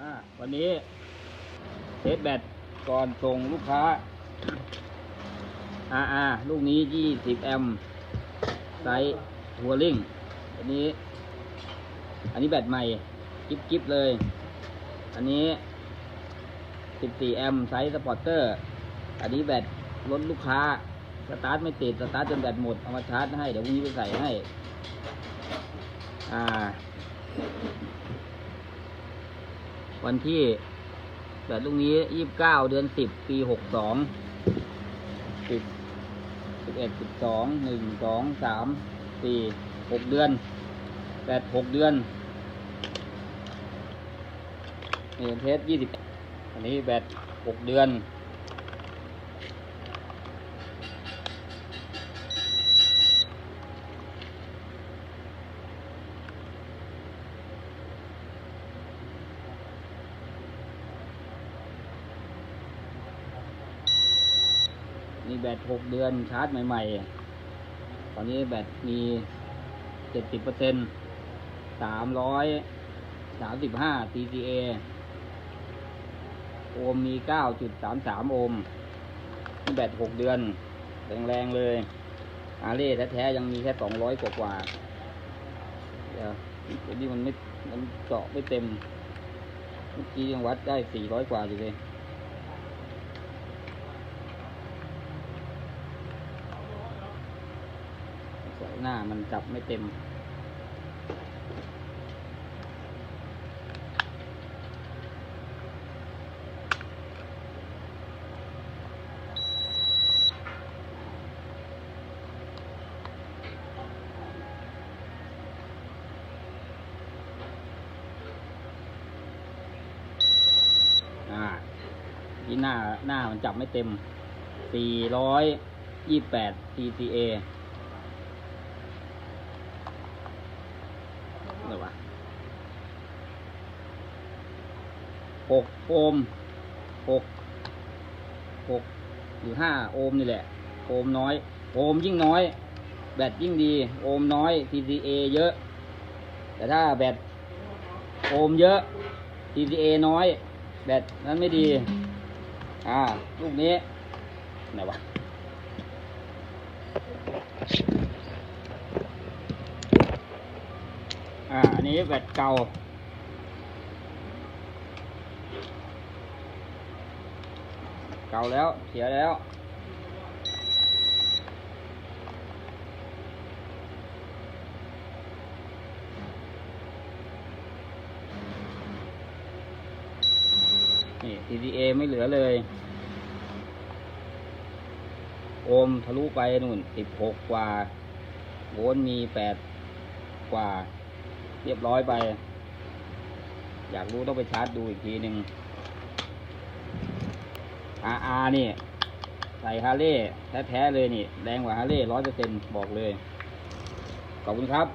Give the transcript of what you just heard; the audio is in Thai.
อ่าวันนี้เทสแบตก่อนส่งลูกค้าอาอาลูกนี้20แอมป์ไซส์ทัวริงอันนี้ อันนี้แบตใหม่กิ๊บกิ๊บเลย อันนี้14แอมป์ไซส์สปอร์เตอร์ อันนี้แบตรถลูกค้า สตาร์ทไม่ติด สตาร์ทจนแบตหมด เอามาชาร์จให้ เดี๋ยวพรุ่งนี้ไปใส่ให้ อ่า วันที่แบบลูกนี้ยี่สิบเก้าเดือนสิบปีหกสองสิบสิบเอ็ดสิบสองหนึ่งสองสามสี่หกเดือนแปดหกเดือนนี่เทสยี่สิบอันนี้แบตหกเดือน นี่แบตหกเดือนชาร์จใหม่ๆ ตอนนี้แบตมีเจ็ดสิบเปอร์เซ็นต์สามร้อยสามสิบห้า TCA โอห์มมีเก้าจุดสามสามโอห์มนี่แบตหกเดือน แรงๆเลย อาเล่แท้ๆยังมีแค่สองร้อยกว่าๆเดี๋ยวเดี๋ยวนี้มันไม่ มันเจาะไม่เต็ม เมื่อกี้ยังวัดได้สี่ร้อยกว่าอยู่เลย หน้ามันจับไม่เต็ม อ่า ที่หน้าหน้ามันจับไม่เต็ม 428 TCA อะไรวะ หกโอห์มหกหกหรือห้าโอห์มนี่แหละ โอห์มน้อย โอห์มยิ่งน้อย แบตยิ่งดี โอห์มน้อย TCA เยอะ แต่ถ้าแบตโอห์มเยอะ TCA น้อย แบตนั้นไม่ดี อ่า ลูกนี้ ไหนวะอ่า อันนี้แบตเก่า เก่าแล้ว เสียแล้ว นี่ TDA ไม่เหลือเลย โอมทะลุไปนู่นสิบหกกว่า โวลต์มีแปดกว่า เรียบร้อยไป อยากรู้ต้องไปชาร์จดูอีกทีหนึ่ง RR นี่ ใส่ฮาร์เลย์แท้ๆเลยนี่ แรงกว่าฮาร์เลย์ร้อยเปอร์เซ็นบอกเลย ขอบคุณครับ